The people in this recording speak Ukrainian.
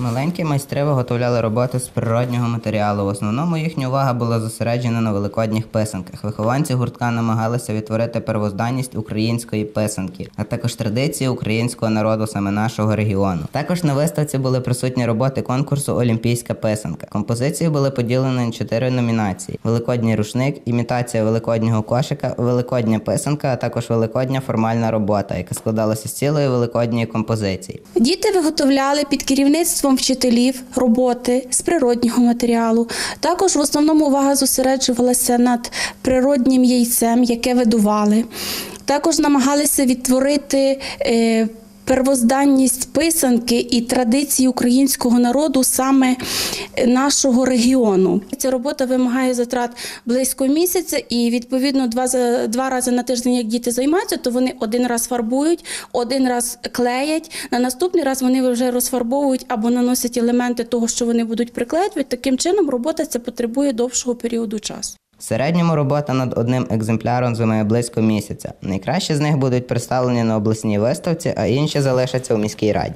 Маленькі майстри виготовляли роботи з природнього матеріалу. В основному їхня увага була зосереджена на великодніх писанках. Вихованці гуртка намагалися відтворити первозданність української писанки, а також традиції українського народу саме нашого регіону. Також на виставці були присутні роботи конкурсу Олімпійська писанка. Композиції були поділені на чотири номінації: Великодній рушник, імітація великоднього кошика, великодня писанка, а також великодня формальна робота, яка складалася з цілої великодньої композиції. Діти виготовляли під керівництвом вчителів роботи з природнього матеріалу. Також в основному увага зосереджувалася над природнім яйцем, яке видували. Також намагалися відтворити. Первозданність писанки і традиції українського народу саме нашого регіону. Ця робота вимагає затрат близько місяця, і відповідно два два рази на тиждень, як діти займаються, то вони один раз фарбують, один раз клеять. На наступний раз вони вже розфарбовують або наносять елементи того, що вони будуть приклеювати. Таким чином, робота ця потребує довшого періоду часу. В середньому робота над одним екземпляром займає близько місяця. Найкращі з них будуть представлені на обласній виставці, а інші залишаться у міській раді.